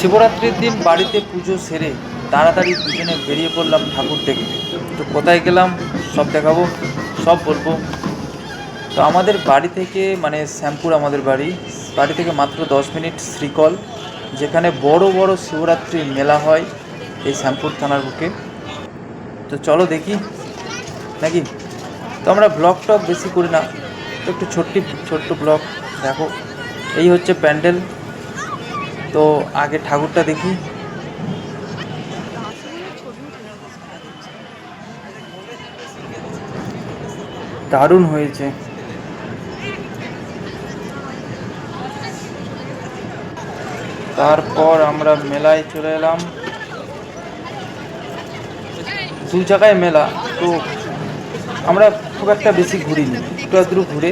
শিবরাত্রির দিন বাড়িতে পুজো সেরে তাড়াতাড়ি দুজনে বেরিয়ে পড়লাম ঠাকুর দেখতে। তো কোথায় গেলাম? সব দেখাবো, সব বলব। তো আমাদের বাড়ি থেকে মানে শ্যামপুর আমাদের বাড়ি বাড়ি থেকে মাত্র দশ মিনিট শ্রীকল, যেখানে বড় বড় শিবরাত্রির মেলা হয় এই শ্যামপুর থানার বুকে। তো চলো দেখি, নাকি? তো আমরা ব্লগ টক বেশি করি না, তো একটু ছোট্ট ছোট্ট ব্লগ দেখো। এই হচ্ছে প্যান্ডেল। তো আগে ঠাকুরটা দেখি। দারুণ হয়েছে। তারপর আমরা মেলায় চলে এলাম। দু জায়গায় মেলা, তো আমরা খুব একটা বেশি ঘুরিনি, একটু আধটু ঘুরে,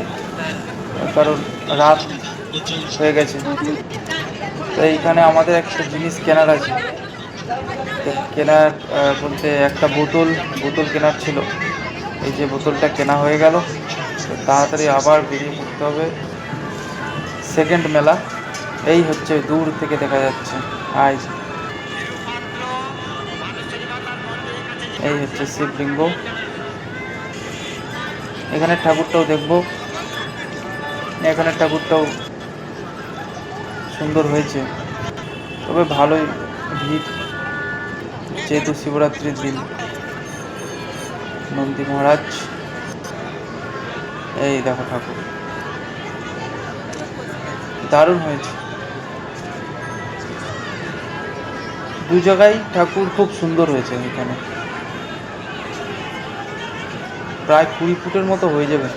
কারণ রাত হয়ে গেছে। তো এইখানে আমাদের একটা জিনিস কেনার আছে। তো কেনার বলতে একটা বোতল বোতল কেনার ছিল। এই যে বোতলটা কেনা হয়ে গেল। তাড়াতাড়ি আবার বেরিয়ে পড়তে হবে। সেকেন্ড মেলা। এই হচ্ছে দূর থেকে দেখা যাচ্ছে। আজ এই হচ্ছে শিবলিঙ্গ। এখানে ঠাকুরটাও দেখব। এখানে ঠাকুরটাও সুন্দর হয়েছে। তবে ভালোই ভিড়, যেহেতু শিবরাত্রির দিন। নন্দী মহারাজ, এই দেখো ঠাকুর। দারুণ হয়েছে। দু জায়গায় ঠাকুর খুব সুন্দর হয়েছে এখানে। প্রায় কুড়ি ফুটের মতো হয়ে যাবে।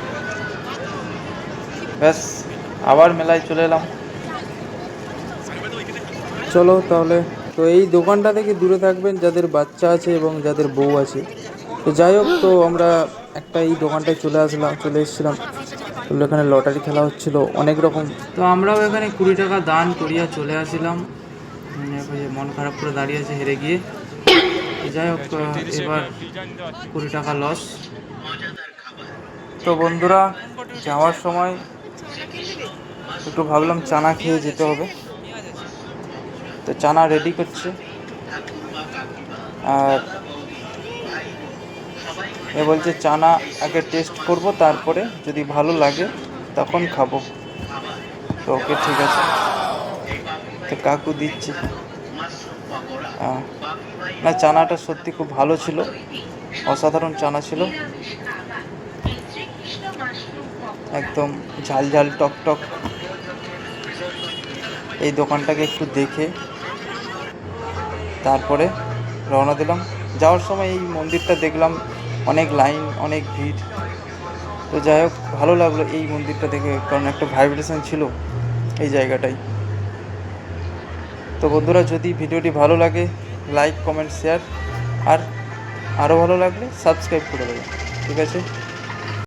ব্যাস, আবার মেলায় চলে এলাম। চলো তাহলে। তো এই দোকানটা থেকে দূরে থাকবেন যাদের বাচ্চা আছে এবং যাদের বউ আছে। তো যাই হোক, তো আমরা একটা এই দোকানটায় চলে আসলাম, চলে এসেছিলাম। তো এখানে লটারি খেলা হচ্ছিল, অনেক রকম। তো আমরাও এখানে কুড়ি টাকা দান করিয়া চলে আসিলাম। যে মন খারাপ করে দাঁড়িয়ে আছে হেরে গিয়ে। যাই হোক এবার কুড়ি টাকা লস। তো বন্ধুরা, যাওয়ার সময় একটু ভাবলাম চানা খেয়ে যেতে হবে। তো চানা রেডি করছে। আর এ বলছে চানা আগে টেস্ট করব, তারপরে যদি ভালো লাগে তখন খাব। তো ওকে ঠিক আছে। তো কাকু দিচ্ছে। না, চানাটা সত্যি খুব ভালো ছিল। অসাধারণ চানা ছিল। একদম ঝাল ঝাল টক টক। এই দোকানটাকে একটু দেখে তারপরে রওনা দিলাম। যাওয়ার সময় এই মন্দিরটা দেখলাম, অনেক লাইন, অনেক ভিড়। তো যাই হোক, ভালো লাগল এই মন্দিরটা দেখে, কারণ একটা ভাইব্রেশন ছিল এই জায়গাটাই। তো বন্ধুরা, যদি ভিডিওটি ভালো লাগে লাইক কমেন্ট শেয়ার আর আরও ভালো লাগলে সাবস্ক্রাইব করে দেবেন। ঠিক আছে?